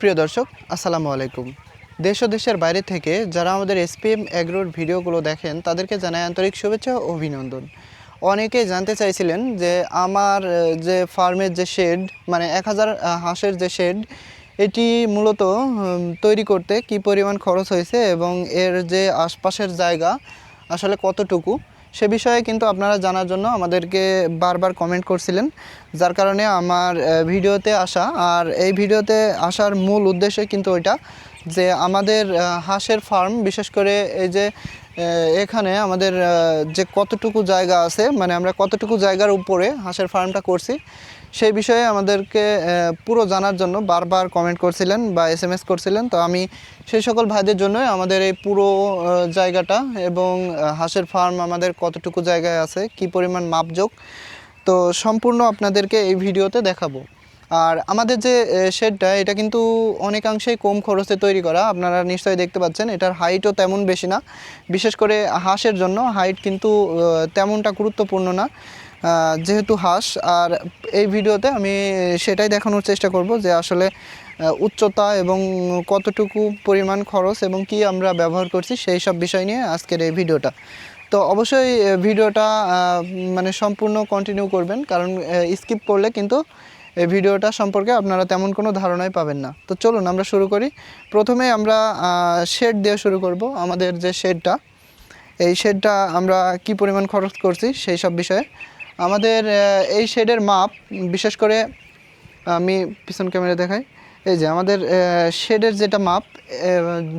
প্রিয় দর্শক, আসসালামু আলাইকুম। দেশ ও দেশের বাইরে থেকে যারা আমাদের এসপিএম অ্যাগ্রোর ভিডিওগুলো দেখেন, তাদেরকে জানাই আন্তরিক শুভেচ্ছা ও অভিনন্দন। অনেকেই জানতে চাইছিলেন যে আমার যে ফার্মের যে শেড মানে এক হাজার হাঁসের যে শেড, এটি মূলত তৈরি করতে কি পরিমাণ খরচ হয়েছে এবং এর যে আশপাশের জায়গা আসলে কতটুকু? সে বিষয়ে কিন্তু আপনারা জানার জন্য আমাদেরকে বারবার কমেন্ট করছিলেন, যার কারণে আমার ভিডিওতে আসা আর এই ভিডিওতে আসার মূল উদ্দেশ্য কিন্তু ওইটা যে আমাদের হাঁসের ফার্ম বিশেষ করে এই যে এখানে আমাদের যে কতটুকু জায়গা আছে মানে আমরা কতটুকু জায়গার উপরে হাঁসের ফার্মটা করছি, সেই বিষয়ে আমাদেরকে পুরো জানার জন্য বারবার কমেন্ট করছিলেন বা এস এম এস করছিলেন। তো আমি সেই সকল ভাইদের জন্যই আমাদের এই পুরো জায়গাটা এবং হাঁসের ফার্ম আমাদের কতটুকু জায়গায় আছে, কি পরিমাণ মাপযোগ তো সম্পূর্ণ আপনাদেরকে এই ভিডিওতে দেখাবো। আর আমাদের যে শেডটা এটা কিন্তু অনেকাংশেই কম খরচে তৈরি করা। আপনারা নিশ্চয়ই দেখতে পাচ্ছেন, এটার হাইটও তেমন বেশি না। বিশেষ করে হাঁসের জন্য হাইট কিন্তু তেমনটা গুরুত্বপূর্ণ না। যেহেতু হাঁস, আর এই ভিডিওতে আমি সেটাই দেখানোর চেষ্টা করব যে আসলে উচ্চতা এবং কতটুকু পরিমাণ খরচ এবং কি আমরা ব্যবহার করছি সেই সব বিষয় নিয়ে আজকের এই ভিডিওটা। তো অবশ্যই ভিডিওটা মানে সম্পূর্ণ কন্টিনিউ করবেন, কারণ স্কিপ করলে কিন্তু এই ভিডিওটা সম্পর্কে আপনারা তেমন কোনো ধারণাই পাবেন না। তো চলুন আমরা শুরু করি। প্রথমে আমরা শেড দিয়ে শুরু করব আমাদের যে শেডটা এই শেডটা আমরা কি পরিমাণ খরচ করছি সেই সব বিষয়ে। আমাদের এই শেডের মাপ, বিশেষ করে আমি পিছন ক্যামেরা দেখাই। এই যে আমাদের শেডের যেটা মাপ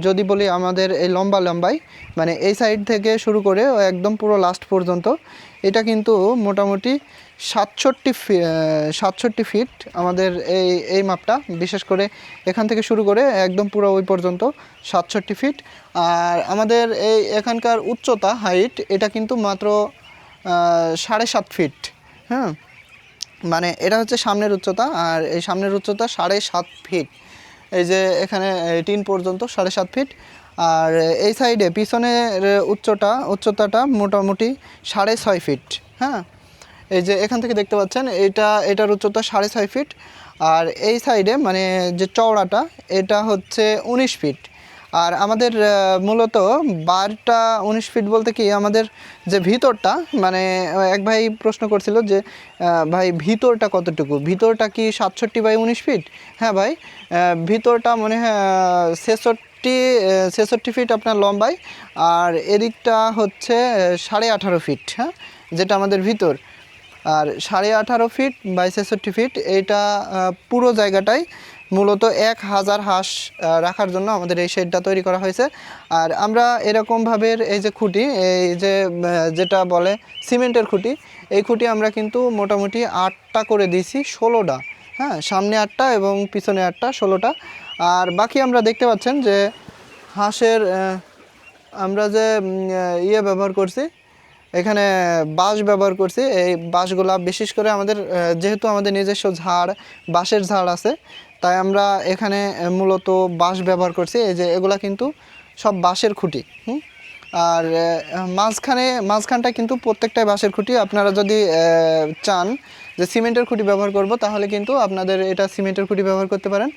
যদি বলি আমাদের এই লম্বা লম্বাই মানে এই সাইড থেকে শুরু করে একদম পুরো লাস্ট পর্যন্ত, এটা কিন্তু মোটামুটি সাতষট্টি সাতষট্টি ফিট আমাদের এই এই মাপটা, বিশেষ করে এখান থেকে শুরু করে একদম পুরো ওই পর্যন্ত সাতষট্টি ফিট আর আমাদের এই এখানকার উচ্চতা হাইট এটা কিন্তু মাত্র সাড়ে সাত ফিট হ্যাঁ? মানে এটা হচ্ছে সামনের উচ্চতা, আর এই সামনের উচ্চতা সাড়ে সাত ফিট। এই যে এখানে টিন পর্যন্ত সাড়ে সাত ফিট। আর এই সাইডে পিছনের উচ্চতা, উচ্চতাটা মোটামুটি সাড়ে ছয় ফিট হ্যাঁ? এই যে এখান থেকে দেখতে পাচ্ছেন, এটা, এটার উচ্চতা সাড়ে ছয় ফিট। আর এই সাইডে মানে যে চওড়াটা, এটা হচ্ছে উনিশ ফিট। আর আমাদের মূলত বারটা উনিশ ফিট বলতে কি আমাদের যে ভিতরটা মানে এক ভাই প্রশ্ন করছিল যে ভাই ভিতরটা কতটুকু? ভিতরটা কি সাতষট্টি বাই উনিশ ফিট হ্যাঁ ভাই ভিতরটা মনে হয় ছেষট্টি ছেষট্টি ফিট আপনার লম্বাই, আর এদিকটা হচ্ছে সাড়ে আঠারো ফিট হ্যাঁ যেটা আমাদের ভিতর। আর সাড়ে আঠারো ফিট বাই ছেষট্টি ফিট এইটা পুরো জায়গাটাই মূলত এক হাজার হাঁস রাখার জন্য আমাদের এই শেডটা তৈরি করা হয়েছে। আর আমরা এরকমভাবে এই যে খুঁটি, এই যে যেটা বলে সিমেন্টের খুঁটি, এই খুঁটি আমরা কিন্তু মোটামুটি আটটা করে দিয়েছি, ষোলোটা। হ্যাঁ সামনে আটটা এবং পিছনে আটটা, ষোলোটা। আর বাকি আমরা দেখতে পাচ্ছেন যে হাঁসের আমরা যে ইয়ে ব্যবহার করছি, এখানে বাঁশ ব্যবহার করছি। এই বাঁশগুলা বিশেষ করে আমাদের যেহেতু আমাদের নিজস্ব ঝাড়, বাঁশের ঝাড় আছে তাই আমরা এখানে মূলত বাঁশ ব্যবহার করছি। এই যে এগুলা কিন্তু সব বাঁশের খুঁটি আর মাঝখানে, মাঝখানটা কিন্তু প্রত্যেকটাই বাঁশের খুঁটি। আপনারা যদি চান যে সিমেন্টের খুঁটি ব্যবহার করব, তাহলে কিন্তু আপনাদের এটা সিমেন্টের খুঁটি ব্যবহার করতে পারেন।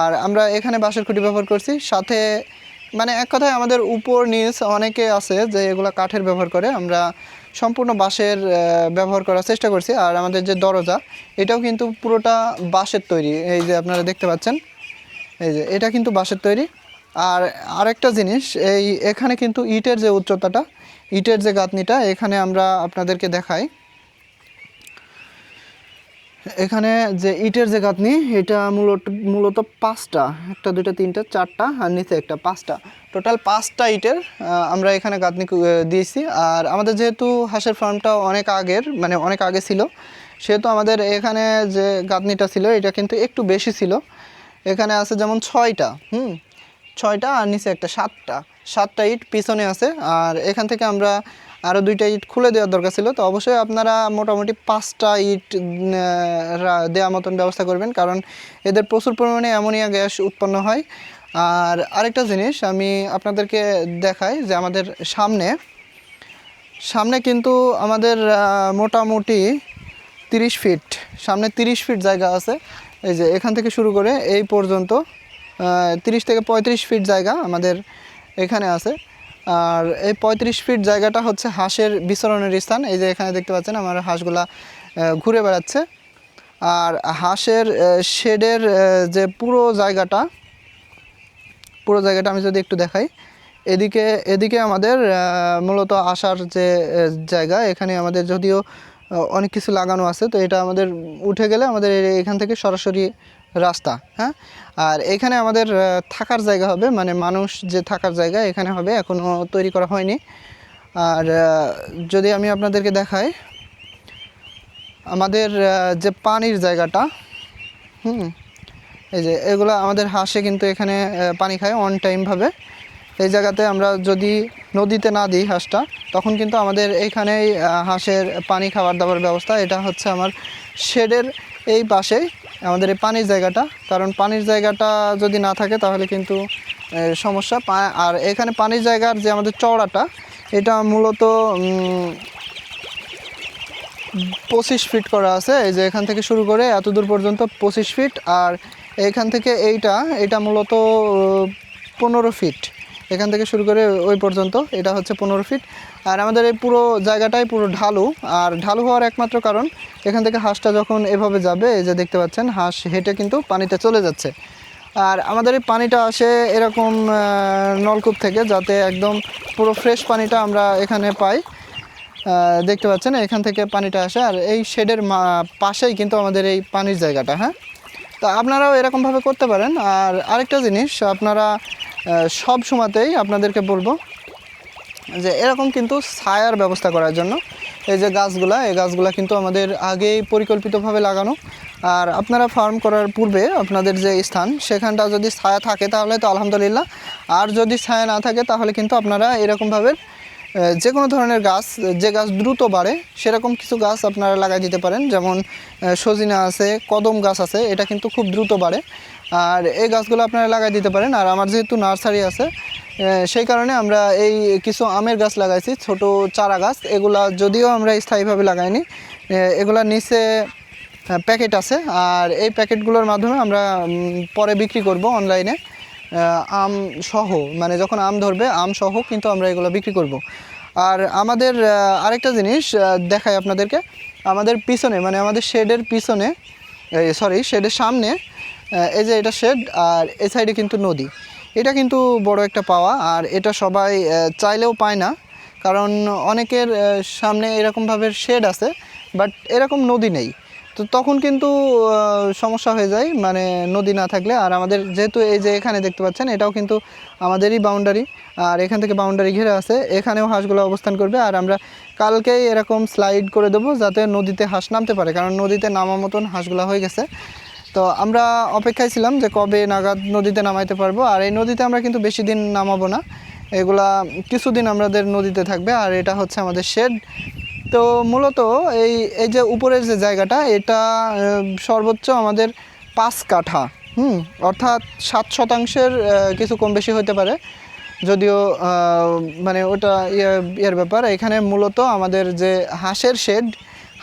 আর আমরা এখানে বাঁশের খুঁটি ব্যবহার করছি। সাথে মানে এক কথায় আমাদের উপর নিচ অনেকে আছে যে এগুলো কাঠের ব্যবহার করে। আমরা সম্পূর্ণ বাঁশের ব্যবহার করার চেষ্টা করছি। আর আমাদের যে দরজা, এটাও কিন্তু পুরোটা বাঁশের তৈরি। এই যে আপনারা দেখতে পাচ্ছেন, এই যে এটা কিন্তু বাঁশের তৈরি। আর আরেকটা জিনিস, এই এখানে কিন্তু ইটের যে উচ্চতাটা, ইটের যে গাঁথনিটা, এখানে আমরা আপনাদেরকে দেখাই। এখানে যে ইটের যে গাঁথনি, এটা মূলত মূলত পাঁচটা। একটা দুটো তিনটা, চারটা, আর নিচে একটা, পাঁচটা। টোটাল পাঁচটা ইটের আমরা এখানে গাঁথনি দিয়েছি। আর আমাদের যেহেতু হাঁসের ফার্মটা অনেক আগের মানে অনেক আগে ছিল, সেহেতু আমাদের এখানে যে গাঁথনিটা ছিল, এটা কিন্তু একটু বেশি ছিল। এখানে আছে যেমন ছয়টা, হুম? ছয়টা আর নিচে একটা সাতটা। সাতটা ইট পিছনে আছে। আর এখান থেকে আমরা আরও দুইটা ইট খুলে দেওয়ার দরকার ছিল, তো অবশ্যই আপনারা মোটামুটি পাঁচটা ইট দেওয়ার মতন ব্যবস্থা করবেন, কারণ এদের প্রচুর পরিমাণে অ্যামোনিয়া গ্যাস উৎপন্ন হয়। আর আরেকটা জিনিস আমি আপনাদেরকে দেখাই যে আমাদের সামনে সামনে কিন্তু আমাদের মোটামুটি তিরিশ ফিট, সামনে তিরিশ ফিট জায়গা আছে। এই যে এখান থেকে শুরু করে এই পর্যন্ত তিরিশ থেকে পঁয়ত্রিশ ফিট জায়গা আমাদের এখানে আছে। আর এই পঁয়ত্রিশ ফিট জায়গাটা হচ্ছে হাঁসের বিচরণের স্থান। এই যে এখানে দেখতে পাচ্ছেন আমার হাঁসগুলা ঘুরে বেড়াচ্ছে। আর হাঁসের শেডের যে পুরো জায়গাটা পুরো জায়গাটা আমি যদি একটু দেখাই, এদিকে এদিকে আমাদের মূলত আসার যে জায়গা, এখানে আমাদের যদিও অনেক কিছু লাগানো আছে, তো এটা আমাদের উঠে গেলে আমাদের এখান থেকে সরাসরি রাস্তা হ্যাঁ? আর এখানে আমাদের থাকার জায়গা হবে মানে মানুষ যে থাকার জায়গা, এখানে হবে এখনও তৈরি করা হয়নি। আর যদি আমি আপনাদেরকে দেখাই, আমাদের যে পানির জায়গাটা, হুম, এই যে এগুলো আমাদের হাঁসে কিন্তু এখানে পানি খায় অন টাইমভাবে এই জায়গাতে আমরা যদি নদীতে না দিই হাঁসটা, তখন কিন্তু আমাদের এইখানেই হাঁসের পানি খাবার দাবার ব্যবস্থা। এটা হচ্ছে আমার শেডের এই পাশেই। আমাদের এই পানির জায়গাটা। কারণ পানির জায়গাটা যদি না থাকে তাহলে কিন্তু সমস্যা। আর এখানে পানির জায়গার যে আমাদের চওড়াটা, এটা মূলত পঁচিশ ফিট করা আছে। এই যে এখান থেকে শুরু করে এত দূর পর্যন্ত পঁচিশ ফিট। আর এখান থেকে এইটা, এটা মূলত পনেরো ফিট। এখান থেকে শুরু করে ওই পর্যন্ত, এটা হচ্ছে পনেরো ফিট আর আমাদের এই পুরো জায়গাটাই পুরো ঢালু, আর ঢালু হওয়ার একমাত্র কারণ, এখান থেকে হাঁসটা যখন এভাবে যাবে যে দেখতে পাচ্ছেন, হাঁস হেঁটে কিন্তু পানিতে চলে যাচ্ছে। আর আমাদের এই পানিটা আসে এরকম নলকূপ থেকে, যাতে একদম পুরো ফ্রেশ পানিটা আমরা এখানে পাই। দেখতে পাচ্ছেন, এখান থেকে পানিটা আসে, আর এই শেডের পাশেই কিন্তু আমাদের এই পানির জায়গাটা হ্যাঁ? তো আপনারাও এরকমভাবে করতে পারেন। আর আরেকটা জিনিস, আপনারা সব সময়তেই আপনাদেরকে বলব যে এরকম কিন্তু ছায়ার ব্যবস্থা করার জন্য এই যে গাছগুলা, এই গাছগুলা কিন্তু আমাদের আগেই পরিকল্পিতভাবে লাগানো। আর আপনারা ফার্ম করার পূর্বে আপনাদের যে স্থান, সেখানটা যদি ছায়া থাকে তাহলে তো আলহামদুলিল্লাহ। আর যদি ছায়া না থাকে তাহলে কিন্তু আপনারা এরকমভাবে যে কোনো ধরনের গাছ, যে গাছ দ্রুত বাড়ে, সেরকম কিছু গাছ আপনারা লাগাই দিতে পারেন। যেমন সজিনা আছে, কদম গাছ আছে, এটা কিন্তু খুব দ্রুত বাড়ে। আর এই গাছগুলো আপনারা লাগাই দিতে পারেন। আর আমার যেহেতু নার্সারি আছে সেই কারণে আমরা এই কিছু আমের গাছ লাগাইছি, ছোট চারা গাছ। এগুলা যদিও আমরা স্থায়ীভাবে লাগাইনি এগুলা নিচে প্যাকেট আছে। আর এই প্যাকেটগুলোর মাধ্যমে আমরা পরে বিক্রি করব অনলাইনে। আম সহ মানে যখন আম ধরবে, আম সহ কিন্তু আমরা এগুলো বিক্রি করব। আর আমাদের আরেকটা জিনিস দেখাই আপনাদেরকে। আমাদের পিছনে মানে আমাদের শেডের পিছনে সরি শেডের সামনে এই যে এটা শেড, আর এ সাইডে কিন্তু নদী। এটা কিন্তু বড় একটা পাওয়া, আর এটা সবাই চাইলেও পায় না। কারণ অনেকের সামনে এরকমভাবে শেড আছে, বাট এরকম নদী নেই। তো তখন কিন্তু সমস্যা হয়ে যায় মানে নদী না থাকলে। আর আমাদের যেহেতু এই যে এখানে দেখতে পাচ্ছেন, এটাও কিন্তু আমাদেরই বাউন্ডারি আর এখান থেকে বাউন্ডারি ঘিরে আছে, এখানেও হাঁসগুলো অবস্থান করবে। আর আমরা কালকেই এরকম স্লাইড করে দেবো, যাতে নদীতে হাঁস নামতে পারে। কারণ নদীতে নামা মতন হাঁসগুলো হয়ে গেছে। তো আমরা অপেক্ষায় ছিলাম যে কবে নাগাদ নদীতে নামাইতে পারব, আর এই নদীতে আমরা কিন্তু বেশি দিন নামাবো না। এগুলা কিছুদিন আমাদের নদীতে থাকবে, আর এটা হচ্ছে আমাদের শেড তো মূলত এই এই যে উপরের যে জায়গাটা, এটা সর্বোচ্চ আমাদের পাঁচ কাঠা, হুম? অর্থাৎ সাত শতাংশের কিছু কম বেশি হতে পারে। যদিও মানে ওটা ইয়ে ইয়ের ব্যাপার, এখানে মূলত আমাদের যে হাঁসের শেড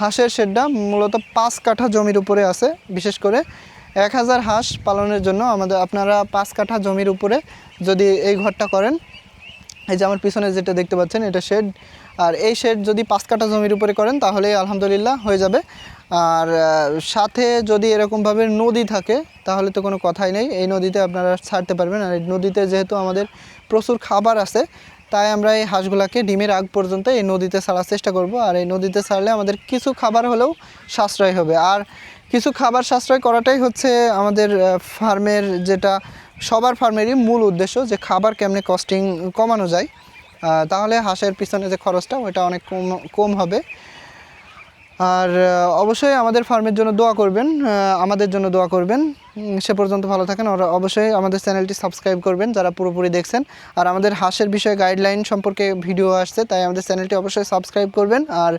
হাঁসের শেডটা মূলত পাঁচ কাঠা জমির উপরে আছে, বিশেষ করে এক হাজার হাঁস পালনের জন্য আমাদের, আপনারা পাঁচ কাঠা জমির উপরে যদি এই ঘরটা করেন, এই যে আমার পিছনে যেটা দেখতে পাচ্ছেন, এটা শেড, আর এই শেড যদি পাঁচ কাঠা জমির উপরে করেন, তাহলে আলহামদুলিল্লাহ হয়ে যাবে। আর সাথে যদি এরকমভাবে নদী থাকে, তাহলে তো কোনো কথাই নেই, এই নদীতে আপনারা ছাড়তে পারবেন। আর এই নদীতে যেহেতু আমাদের প্রচুর খাবার আছে তাই আমরা এই হাঁসগুলাকে ডিমের আগ পর্যন্ত এই নদীতে ছাড়ার চেষ্টা করব। আর এই নদীতে ছাড়লে আমাদের কিছু খাবার হলেও সাশ্রয় হবে। আর কিছু খাবার সাশ্রয় করাটাই হচ্ছে আমাদের ফার্মের যেটা, সবার ফার্মেরই মূল উদ্দেশ্য যে খাবার কেমনে কস্টিং কমানো যায়। তাহলে হাঁসের পিছনে যে খরচটা, ওইটা অনেক কম কম হবে। আর অবশ্যই আমাদের ফার্মের জন্য দোয়া করবেন আমাদের জন্য দোয়া করবেন। সে পর্যন্ত ভালো থাকেন। আর অবশ্যই আমাদের চ্যানেলটি সাবস্ক্রাইব করবেন যারা পুরোপুরি দেখছেন। আর আমাদের হাঁসের বিষয়ে গাইডলাইন সম্পর্কে ভিডিও আসছে, তাই আমাদের চ্যানেলটি অবশ্যই সাবস্ক্রাইব করবেন আর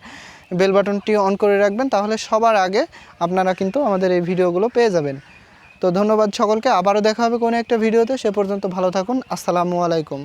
বেল বাটনটি অন করে রাখবেন, তাহলে সবার আগে আপনারা কিন্তু আমাদের এই ভিডিওগুলো পেয়ে যাবেন। তো ধন্যবাদ সকলকে, আবারও দেখা হবে কোনো একটা ভিডিওতে সে পর্যন্ত ভালো থাকুন। আসসালামু আলাইকুম।